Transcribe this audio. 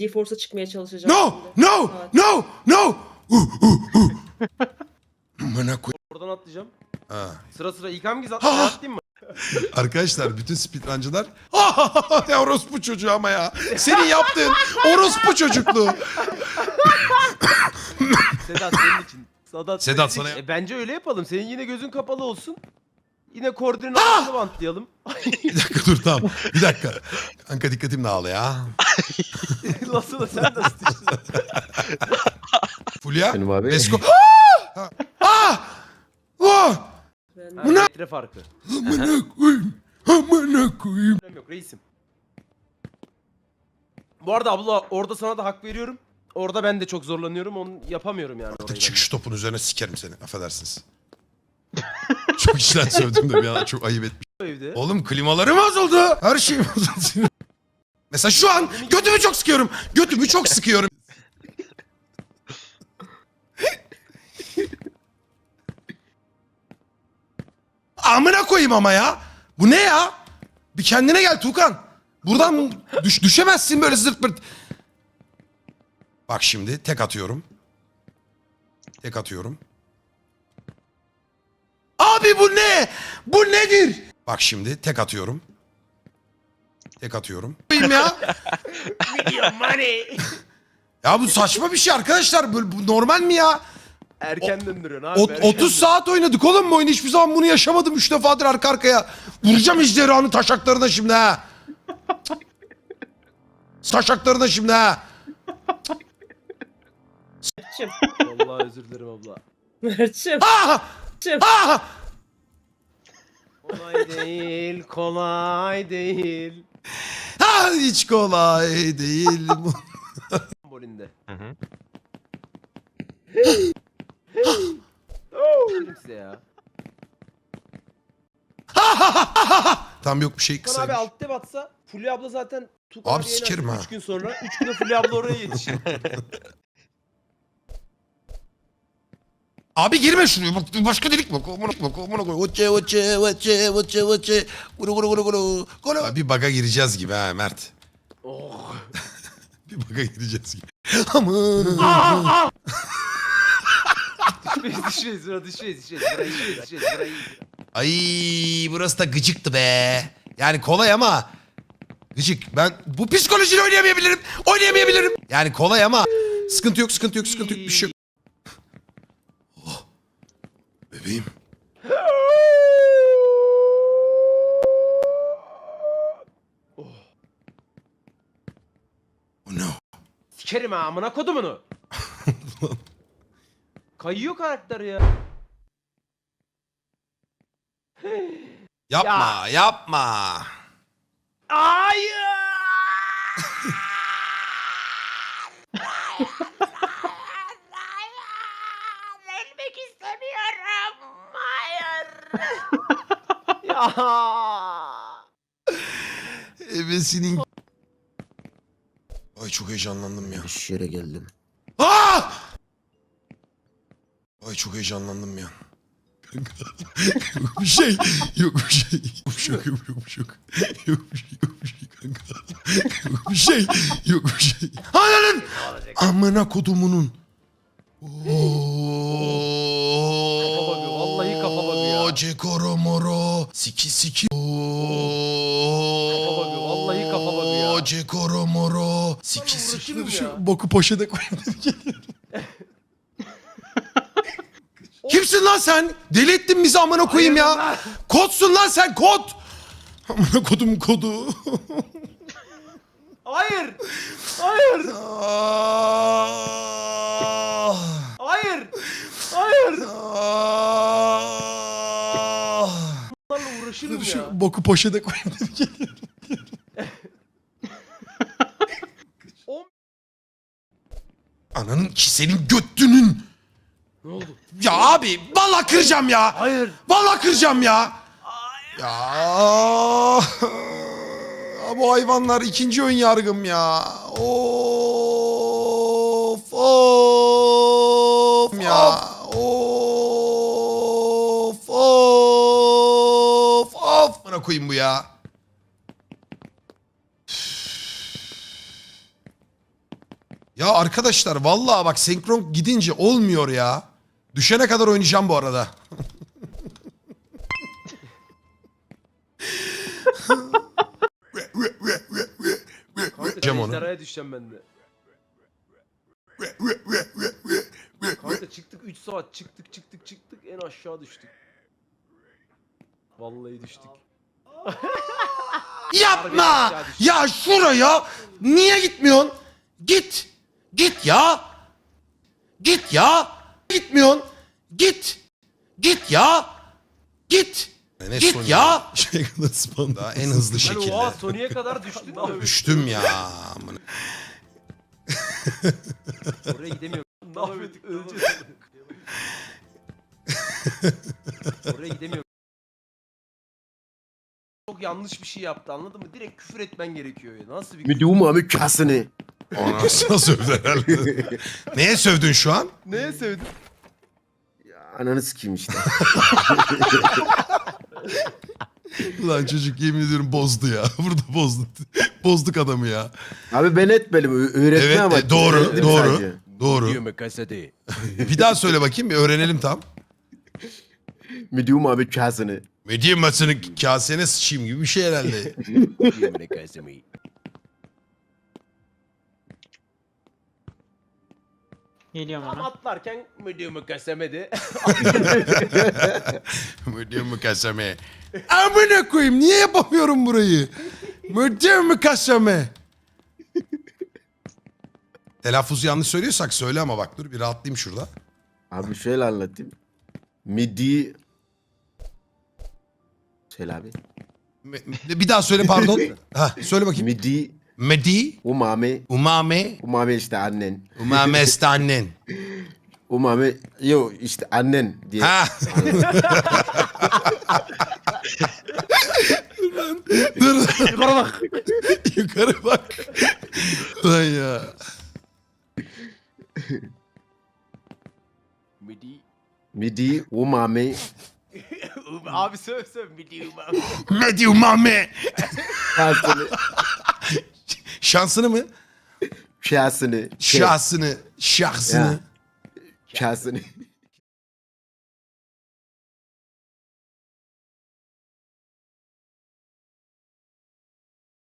GeForce'a çıkmaya çalışacağım. No! şimdi. No! Evet. No! No! Amına koy. Oradan atlayacağım. Ha. Sıra sıra ilk hangisi Ha! atlayayım atlayayım mı? Arkadaşlar bütün speedruncılar ya orospu çocuğu ama ya. Senin yaptığın orospu çocukluğu. Sedat senin için. Sedat, Sedat, senin sana- için. E, bence öyle yapalım. Senin yine gözün kapalı olsun. Yine koordinatını bantlayalım. Bir dakika dur tamam. Bir dakika. Kanka dikkatim dağıldı ya. Nasıl da sen nasıl düştün? Fulya. Benim abi. Let's go. Ah! Ah! Bu ne? metre farkı. Amına koyayım. Amına koyayım. Problem yok reisim. Bu arada abla orada sana da hak veriyorum. Orada ben de çok zorlanıyorum. Onu yapamıyorum yani orayı. Artık çık ben de. şu topun üzerine sikerim seni. Affedersiniz. Çok işten sövdüm de bir an çok ayıp etmiş. Evde. Oğlum klimaları bozuldu. Her şey bozuldu. Mesela şu an götümü çok sıkıyorum. Götümü çok sıkıyorum. Amına koyayım ama ya. Bu ne ya? Bir kendine gel Tukan. Buradan düş, düşemezsin böyle zırt pırt. Bak şimdi tek atıyorum. Tek atıyorum. Abi bu ne? Bu nedir? Bak şimdi tek atıyorum. Tek atıyorum. Koyayım ya. Million money. Ya bu saçma bir şey arkadaşlar. Bu, bu normal mi ya? Erken döndürüyorsun abi. Ot- erken 30 saat oynadık oğlum bu oyunu. Hiçbir zaman bunu yaşamadım. 3 defadır arka arkaya. Vuracağım ejderhanın taşaklarına şimdi ha. taşaklarına şimdi ha. Mert'cim. Vallahi özür dilerim abla. Mert'cim. Ah! Ah! Kolay değil, kolay değil. Ah! Hiç kolay değil. bu. Bolinde. Hı hı. Dedim size ya. Tam yok bir şey Kan abi kısa. alt tab atsa Fulya abla zaten Tukan Abi abiye sikerim ha. 3 gün sonra 3 güne Fulya abla oraya yetişir. Abi girme şuraya. Bak başka delik bak. Amına bak. Amına koy. Oçe oçe oçe oçe oçe. Gulu gulu gulu gulu. Gulu. Bir baga gireceğiz gibi ha Mert. oh. Bir baga gireceğiz gibi. Aman. Düşmeyiz düşmeyiz buna düşmeyiz düşmeyiz. Burayı iyi düşmeyiz burayı iyi. Ay burası da gıcıktı be. Yani kolay ama gıcık. Ben bu psikolojiyle oynayamayabilirim. Oynayamayabilirim. Yani kolay ama sıkıntı yok, sıkıntı yok, sıkıntı yok. Bir şey yok. Oh. Bebeğim. Oh no. Sikerim ha amına kodumunu. Kayıyor karakter ya. Yapma, yapma. Hayır. Ya. Ebesinin... Ay çok heyecanlandım ya. İş yere geldim. Aa! Ay çok heyecanlandım ya. Yok bir şey. Yok bir şey. Yok bir şey. Yok yok bir şey. Yok bir şey. Yok bir şey kanka. Yok bir şey. Yok bir şey. Ananın. Amına kodumunun. Kafa bug'ı ya. Cekoro moro. Siki siki. Kafa bug'ı, vallahi kafa. Cekoro moro. Siki siki. mı Şu ya? boku poşete geliyorum. Kimsin lan sen? Deli ettin bizi amına koyayım ya. Kodsun lan sen kod. Amına kodum kodu. Hayır. Hayır. Ah. Hayır. Hayır. Ah. Uğraşırım Şu ya. boku poşete koyayım geliyorum. O- Ananın ki senin göttünün. Ne oldu? Ya abi vallahi kıracağım ya. Hayır. Vallahi kıracağım ya. Ya. Bu hayvanlar ikinci ön yargım ya. Of koyayım bu ya. Ya arkadaşlar vallahi bak senkron gidince olmuyor ya. Düşene kadar oynayacağım bu arada. Cem onu. ejderhaya düşeceğim ben de. Kanka çıktık 3 saat çıktık çıktık çıktık en aşağı düştük. Vallahi düştük. Yapma! Ya şuraya niye gitmiyorsun? Git. Git ya. Git ya. Gitmiyorsun. Git. Git ya. Git. Git ya. Şey kadar spawn daha en hızlı şekilde. oha Sony'e kadar düştüm de Düştüm ya. amına. oraya gidemiyorum. ne yapıyorduk öleceğiz. oraya gidemiyorum. Çok yanlış bir şey yaptı anladın mı? Direkt küfür etmen gerekiyor ya. Nasıl bir Mit du abi kasını. Anasına sövdü herhalde. Neye sövdün şu an? Neye sevdin? Ananı sikeyim işte. Ulan çocuk yemin ediyorum bozdu ya. Burada bozdu. Bozduk adamı ya. abi ben etmedim. ö- Öğretme Evet ama. e, doğru doğru. sadece. Doğru. mu kaseti? Bir daha söyle bakayım bir öğrenelim tam. Du abi kasını. Medya maçını kasene sıçayım gibi bir şey herhalde. Mu kasemi? Geliyorum Tam ona. atlarken müdüğümü kasemedi. Medya mı kaseme? Amına koyayım niye yapamıyorum burayı? Medya mı kaseme? Telaffuz yanlış söylüyorsak söyle ama bak dur bir rahatlayayım şurada. Abi şöyle anlatayım. Midi... Söyle abi. Me- bir daha söyle pardon. ha, söyle bakayım. Midi Medi, umami. umame, Umami işte annen. umame işte annen. Umami yo işte annen diye. Ha. dur. Yukarı bak. Yukarı bak. Lan ya. Midi. Midi umami. Abi söv söv müdüğüm abi. Medi umame. Kasını. Şansını mı? Kasını. Şahsını. Şahsını. Ya. Kasını.